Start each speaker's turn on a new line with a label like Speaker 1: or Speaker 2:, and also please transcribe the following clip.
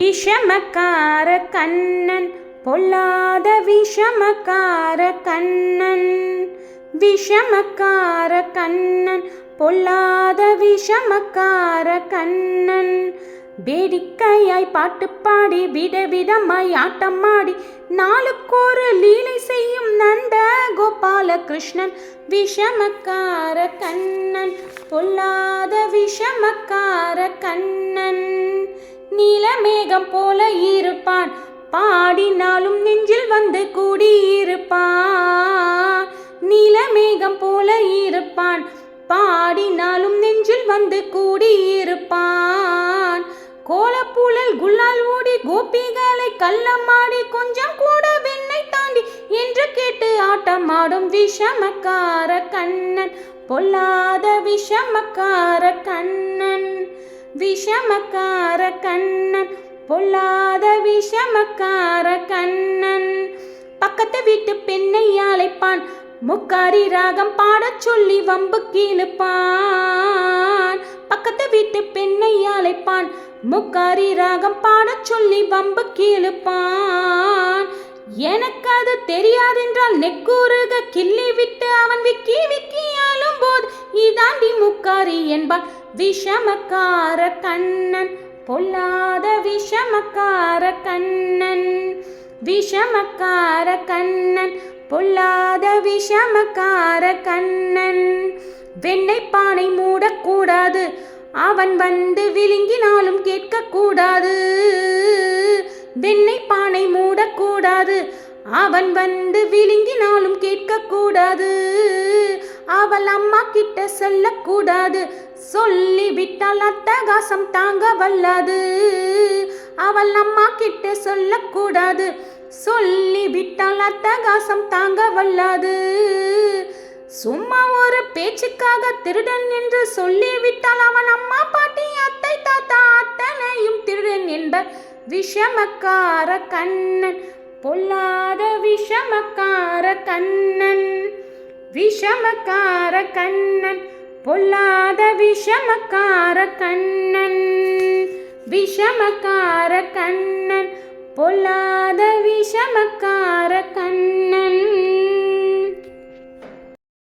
Speaker 1: விஷமக்கார கண்ணன் பொல்லாத விஷமக்கார கண்ணன். விஷமக்கார கண்ணன் பொல்லாத விஷமக்கார கண்ணன். வேடிக்கையாய் பாட்டு பாடி விதவிதமாய் ஆட்டமாடி நாளுக்கொரு லீலை செய்யும் நந்த கோபாலகிருஷ்ணன். விஷமக்கார கண்ணன் பொல்லாத விஷமக்கார கண்ணன். நீலமேகம் போல இருப்பான். பாடினாலும் நெஞ்சில் வந்து கூடியிருப்பான். நீலமேகம் போல இருப்பான். பாடினாலும் நெஞ்சில் வந்து கூடியிருப்பான். கோலப்பூழல் குல்லால் ஓடி கோபிகளை கள்ளமாடி கொஞ்சம் கூட வெண்ணை தாண்டி என்று கேட்டு ஆட்டமாடும் விஷமக்கார கண்ணன். பொல்லாத விஷமக்கார கண்ணன். விஷமக்கார கண்ணன் பொல்லாத விஷமக்கார கண்ணன். பக்கத்து வீட்டு பெண்ணை அழைப்பான் முக்காரி ராகம் பாடச் சொல்லி வம்பு கீழுப்பான். பக்கத்து வீட்டு பெண்ணை அழைப்பான் முக்காரி ராகம் பாடச் சொல்லி வம்பு கீழுப்பான். எனக்கு அது தெரியாதென்றால் நெக்கூறுக கிள்ளி விட்டு அவன் விக்கி விக்கி ஆளும் போது இதாண்டி முக்காரி என்பான். விஷமக்கார கண்ணன் பொல்லாத விஷமக்கார கண்ணன். விஷமக்கார கண்ணன் பொல்லாத விஷமக்கார கண்ணன். வெண்ணெய் பானை மூடக்கூடாது அவன் வந்து விழுங்கினாலும் கேட்கக்கூடாது. வெண்ணெய் பானை மூடக்கூடாது அவன் வந்து விழுங்கினாலும் கேட்கக்கூடாது. அவள் அம்மா கிட்ட சொல்லக்கூடாது. சொல்லிவிட்டால் அட்டகாசம் தாங்க வல்லாது. அவள் அம்மா கிட்ட சொல்லக்கூடாது. சொல்லிவிட்டால் அட்டகாசம் தாங்க வல்லாது. சும்மா ஒரு பேச்சுக்காக திருடன் என்று சொல்லிவிட்டால் அவன் அம்மா பாட்டி அத்தை தாத்தா அத்தனையும் திருடன் என்ப விஷமக்கார கண்ணன். பொல்லா விஷமக்கார கண்ணன் விஷமக்கார கண்ணன் பொல்லாத விஷமக்கார கண்ணன் விஷமக்கார கண்ணன் பொல்லாத விஷமக்கார